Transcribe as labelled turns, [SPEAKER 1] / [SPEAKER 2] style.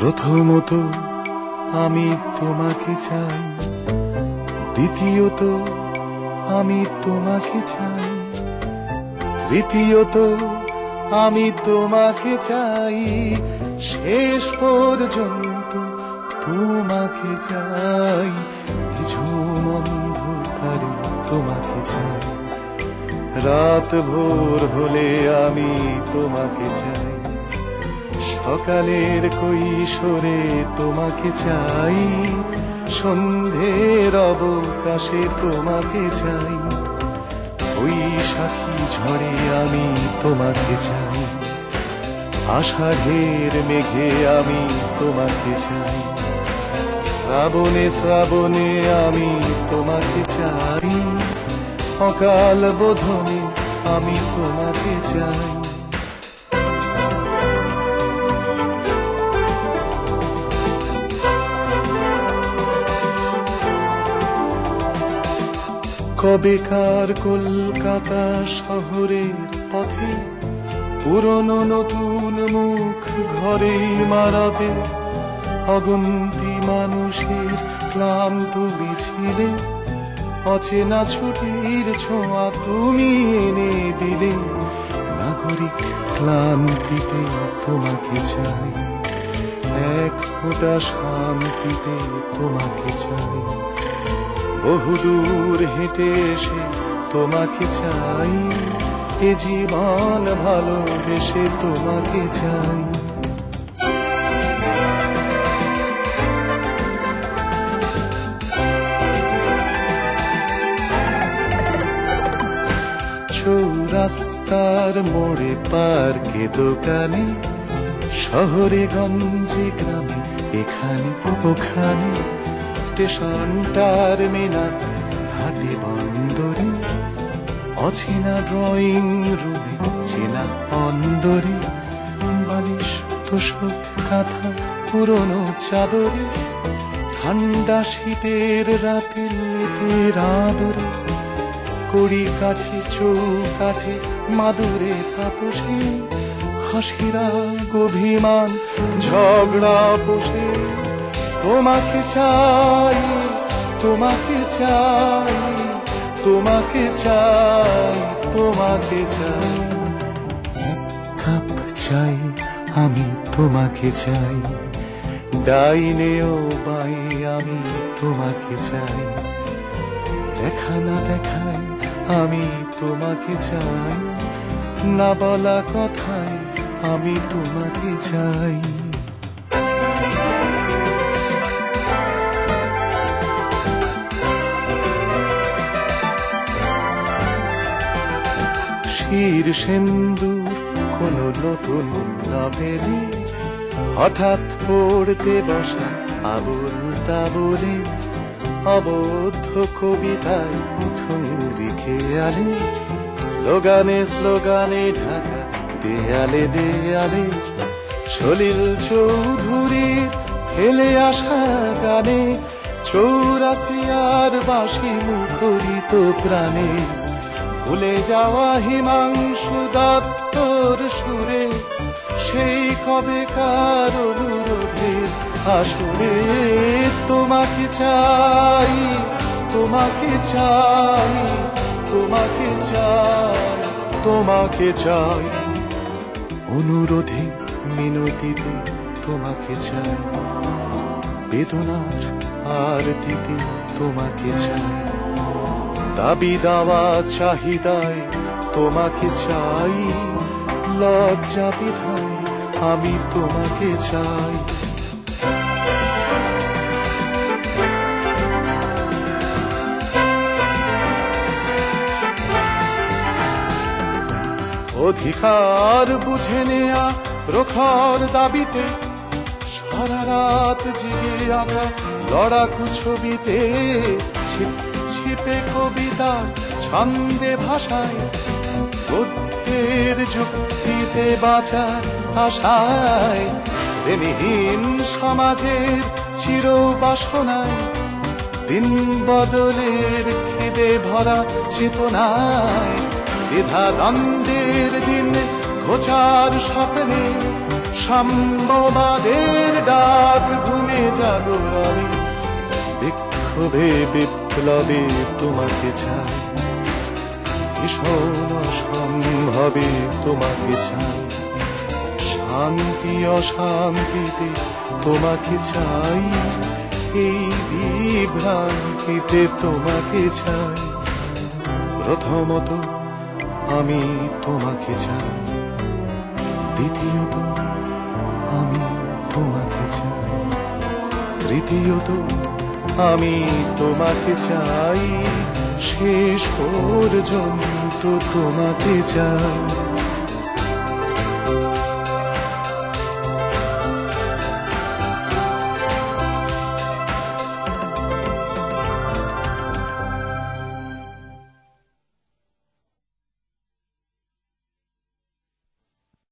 [SPEAKER 1] প্রথমত আমি তোমাকে চাই, দ্বিতীয়ত আমি তোমাকে চাই, তৃতীয়ত আমি তোমাকে চাই, শেষ পর্যন্ত তোমাকে চাই অন্ধকারে তোমাকে চাই। রাত ভোর হলে আমি তোমাকে চাই। সকালের কৈশোরে তোমাকে চাই। সন্ধ্যের অবকাশে তোমাকে চাই। ওই বৈশাখী ঝড়ে আমি তোমাকে চাই। আষাঢ়ের মেঘে আমি তোমাকে চাই। শ্রাবণে শ্রাবণে আমি তোমাকে চাই। অকাল বোধনে আমি তোমাকে চাই। কবেকার কলকাতা শহরের পথে পুরনো নতুন মুখ ঘরে মারাবে অগন্তি মানুষের ক্লান্ত মিছিলে অচেনা ছুটির ছোঁয়া তুমি এনে দিলে। নাগরিক ক্লান্তিতে তোমাকে চাই। এক ফোঁটা শান্তিতে তোমাকে চাই। বহুদূর হেঁটে এসে তোমাকে চাই। এ জীবন ভালোবেসে তোমাকে চাই। চৌরাস্তার মোড়ে পার্কে দোকানে, শহরে গঞ্জে গ্রামে, এখানে ওখানে স্টেশন টার্মিনাস ঘাটে বন্দরে, অচেনা ড্রয়িং রুমে চেনা অন্দরে বালিশ তোষক কাঁথা পুরনো চাদরে, ঠান্ডা শীতের রাতে লেতের আদরে কড়ি কাঠে, চৌকাঠে, মাদুরে তাপসে, হাসিরা গভিমান ঝগড়া বসে তোমাকে চাই তোমাকে চাই তোমাকে চাই তোমাকে চাই। কাপ চাই, আমি তোমাকে চাই। ডাইনে ও বাই আমি তোমাকে চাই। দেখা না দেখাই, আমি তোমাকে চাই। না বলা কথায় আমি তোমাকে চাই। শির সিন্দুর, কোন নতুন নভেলে হঠাৎ পড়তে বসা আবুল তাবলে, অবদ্ধ কবিতায় ঠুংরি খেয়ালে স্লোগানে স্লোগানে ঢাকা, দেয়ালে দেয়ালে সলিল চৌধুরীর ফেলে আসা গানে চৌরাশি আর বাঁশি মুখরিত প্রাণে। ভুলে যাওয়া হিমাংশু দত্তর সুরে, সেই কবে কার অনুরোধের আসরে তোমাকে চাই তোমাকে চাই তোমাকে চাই তোমাকে চাই। অনুরোধে, মিনতিতে তোমাকে চাই, বেদনার আর দিতে তোমাকে চাই। দাবি দাওয়া চাহিদায় তোমাকে চাই, লজ্জা বিধায় আমি তোমাকে চাই। অধিকার বুঝে নেয়া প্রখর দাবিতে, সারা রাত জেগে আঁকা লড়াকু ছবিতে ছিপে কবিতা, ছন্দে ভাষায় গদ্যের যুক্তিতে বাঁচার আশায় শ্রেণীহীন সমাজের চির বাসনায় দিন বদলের খিদে ভরা চেতনায় দ্বিধা দ্বন্দ্বের দিন ঘোচার স্বপ্নে সাম্যবাদের ডাক ঘুমে জাগরণে বিক্ষোভে বিপ্লবে তোমাকে চাই। ভীষণ অসম্ভবে তোমাকে চাই। শান্তি, অশান্তিতে তোমাকে চাই। এই বিভ্রান্তিতে তোমাকে চাই। প্রথমত আমি তোমাকে চাই। দ্বিতীয়ত আমি তোমাকে চাই। তৃতীয়ত আমি তোমাকে চাই শেষ পর্যন্ত তোমাকে চাই।